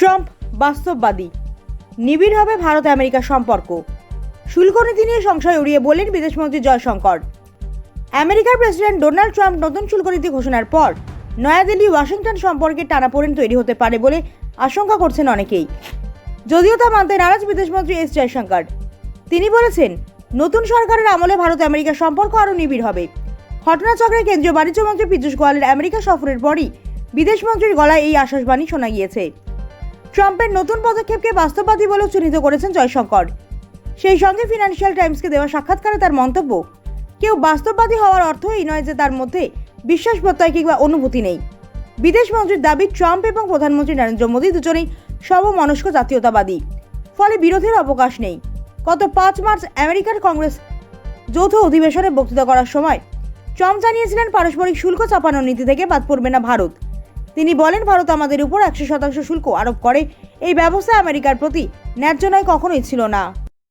Trump বাস্তববাদী। নিবিড় হবে ভারত আমেরিকা সম্পর্ক। শুল্ক নীতি নিয়ে সংশয় উড়িয়ে বললেন বিদেশমন্ত্রী জয়শঙ্কর। আমেরিকার প্রেসিডেন্ট ডোনাল্ড ট্রাম্প নতুন শুল্ক নীতি ঘোষণার পর নয়াদিল্লি, ওয়াশিংটন সম্পর্কে টানাপোড়েন তৈরি হতে পারে বলে আশঙ্কা করছেন অনেকেই। যদিও তা মানতে নারাজ বিদেশমন্ত্রী এস জয়শঙ্কর। তিনি বলেছেন, নতুন সরকারের আমলে ভারত আমেরিকা সম্পর্ক আরও নিবিড় হবে। ঘটনাচক্রে কেন্দ্রীয় বাণিজ্য মন্ত্রী পীযূষ গোয়ালের আমেরিকা সফরের পরই বিদেশমন্ত্রীর গলায় এই আশ্বাসবাণী শোনা গিয়েছে। ট্রাম্পের নতুন পদক্ষেপকে বাস্তববাদী বলেও চিহ্নিত করেছেন জয়শঙ্কর। সেই সঙ্গে ফিনান্সিয়াল টাইমসকে দেওয়া সাক্ষাৎকারে তার মন্তব্য, কেউ বাস্তববাদী হওয়ার অর্থ এই নয় যে তার মধ্যে বিশ্বাস প্রত্যয় কিংবা অনুভূতি নেই। বিদেশ মন্ত্রীর দাবি, ট্রাম্প এবং প্রধানমন্ত্রী নরেন্দ্র মোদী দুজনেই সর্বমনস্ক জাতীয়তাবাদী। ফলে বিরোধের অবকাশ নেই। গত পাঁচ মার্চ আমেরিকার কংগ্রেস যৌথ অধিবেশনে বক্তৃতা করার সময় ট্রাম্প জানিয়েছিলেন, পারস্পরিক শুল্ক চাপানোর নীতি থেকে বাদ পড়বে না ভারত। তিনি বলেন, ভারত আমাদের উপর একশো শতাংশ শুল্ক আরোপ করে। এই ব্যবস্থা আমেরিকার প্রতি ন্যায্য নয়, কখনোই ছিল না।